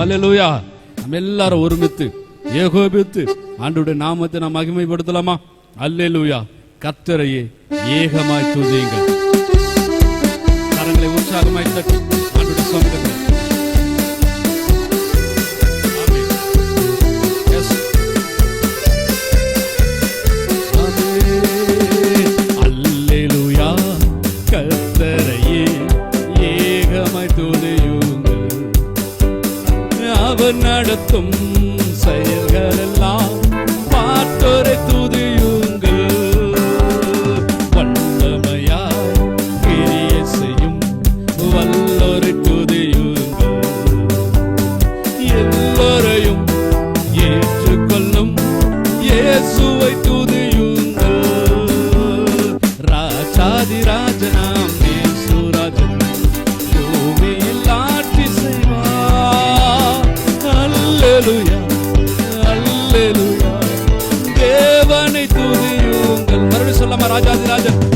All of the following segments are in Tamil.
அலையலூயா நம்ம எல்லாரும் ஒருமித்து ஏகோபித்து ஆண்டுடைய நாமத்தை நாம் மகிமைப்படுத்தலாமா? அல்லேலூயா கத்தரையே ஏகமாய் துதியுங்கள். அவர் நடத்தும் செயல்கள் எல்லாம் பார்த்தோரை துதியுங்கள். வல்லமையாய் கிரிய செய்யும் வல்லோரை துதியுங்கள். எல்லோரையும் ஏற்றுக்கொள்ளும் இயேசுவை துதியும் i Raja, Raja, Raja.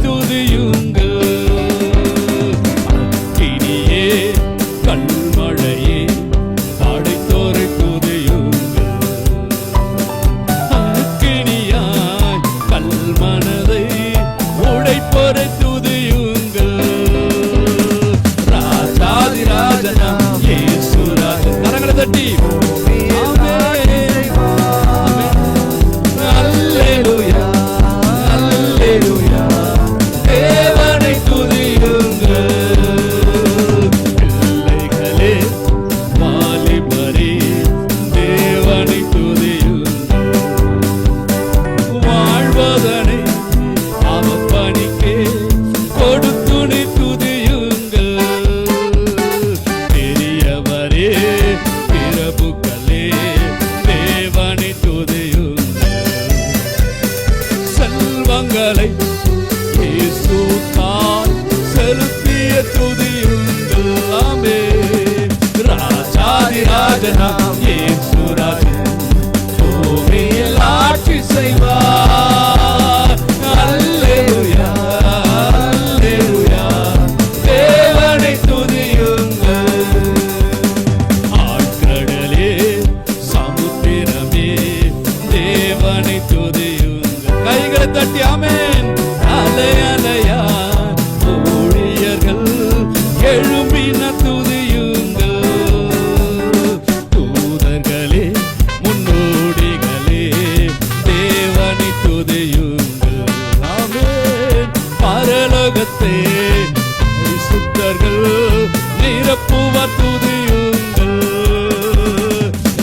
barefooted Rade Rade Ram, Jesus Radhe உலகத்தை சுத்தர்கள் நிரப்புவ துதியுங்கள்.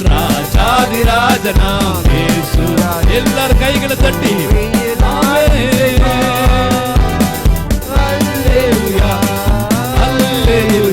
ராஜாதிராஜனா பேசு எல்லாரும் கைகளை தட்டி. Hallelujah.